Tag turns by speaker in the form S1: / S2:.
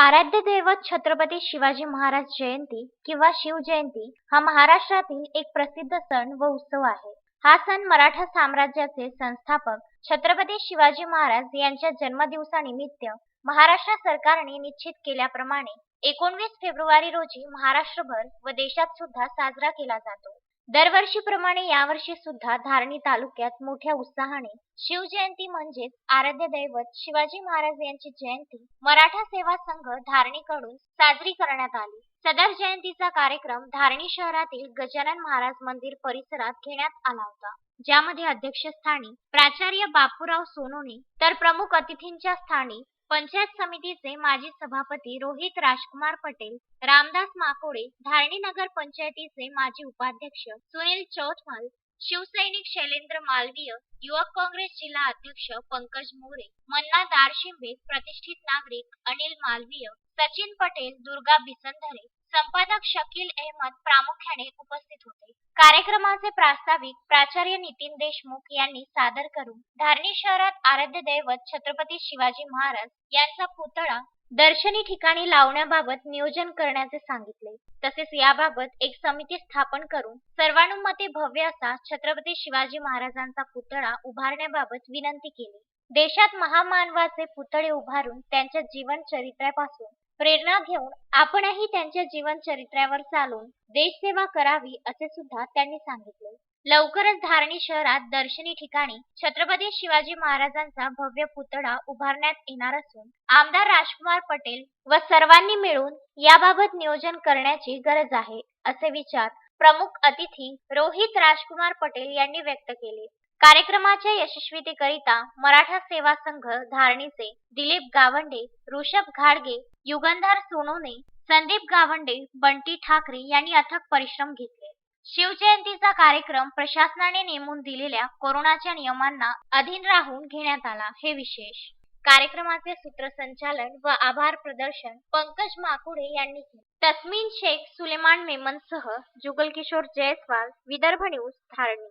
S1: आराध्य दैवत छत्रपती शिवाजी महाराज जयंती किंवा शिवजयंती हा महाराष्ट्रातील एक प्रसिद्ध सण व उत्सव आहे. हा सण मराठा साम्राज्याचे संस्थापक छत्रपती शिवाजी महाराज यांच्या जन्मदिवसानिमित्त महाराष्ट्र सरकारने निश्चित केल्याप्रमाणे एकोणवीस फेब्रुवारी रोजी महाराष्ट्रभर व देशात सुद्धा साजरा केला जातो. दरवर्षीप्रमाणे यावर्षी सुद्धा धारणी तालुक्यात मोठ्या उत्साहाने शिवजयंती म्हणजेच आराध्य दैवत शिवाजी महाराज यांची जयंती मराठा सेवा संघ धारणीकडून साजरी करण्यात आली. सदर जयंतीचा कार्यक्रम धारणी शहरातील गजानन महाराज मंदिर परिसरात घेण्यात आला होता. ज्यामध्ये अध्यक्षस्थानी प्राचार्य बापूराव सोनोने तर प्रमुख अतिथींच्या स्थानी पंचायत समितीचे माजी सभापती रोहित राजकुमार पटेल रामदास माकोडे धारणी नगर पंचायतीचे माजी उपाध्यक्ष सुनील चौथमल शिवसैनिक शैलेंद्र मालवीय युवक काँग्रेस जिल्हा अध्यक्ष पंकज मोरे मन्ना दारशिंबे प्रतिष्ठित नागरिक अनिल मालवीय सचिन पटेल दुर्गा बिसंधरे संपादक शकील अहमद प्रामुख्याने उपस्थित होते. कार्यक्रमाचे प्रास्ताविक प्राचार्य नितीन देशमुख यांनी सादर करून धारणी शहरात आराध्य दैवत छत्रपती शिवाजी महाराज यांचा पुतळा दर्शनी ठिकाणी लावण्याबाबत नियोजन करण्याचे सांगितले. तसेच याबाबत एक समिती स्थापन करून सर्वानुमते भव्य असा छत्रपती शिवाजी महाराजांचा पुतळा उभारण्याबाबत विनंती केली. देशात महामानवाचे पुतळे उभारून त्यांच्या जीवन चरित्र्यापासून प्रेरणा घेऊन आपणही त्यांच्या जीवन चरित्र्यावर चालून देशसेवा करावी असे सुद्धा त्यांनी सांगितले. लवकरच धारणी शहरात दर्शनी ठिकाणी छत्रपती शिवाजी महाराजांचा भव्य पुतळा उभारण्यात येणार असून आमदार राजकुमार पटेल व सर्वांनी मिळून याबाबत नियोजन करण्याची गरज आहे असे विचार प्रमुख अतिथी रोहित राजकुमार पटेल यांनी व्यक्त केले. कार्यक्रमाच्या यशस्वीतेकरिता मराठा सेवा संघ धारणीचे दिलीप गावंडे ऋषभ घाडगे युगंधर सोनोने संदीप गावंडे बंटी ठाकरे यांनी अथक परिश्रम घेतले. शिवजयंतीचा कार्यक्रम प्रशासनाने नेमून दिलेल्या कोरोनाच्या नियमांना अधीन राहून घेण्यात आला हे विशेष. कार्यक्रमाचे सूत्रसंचालन व आभार प्रदर्शन पंकज माकुडे यांनी केले. तस्मीन शेख सुलेमान मेमनसह जुगल किशोर जयस्वाल विदर्भ न्यूज धारणी.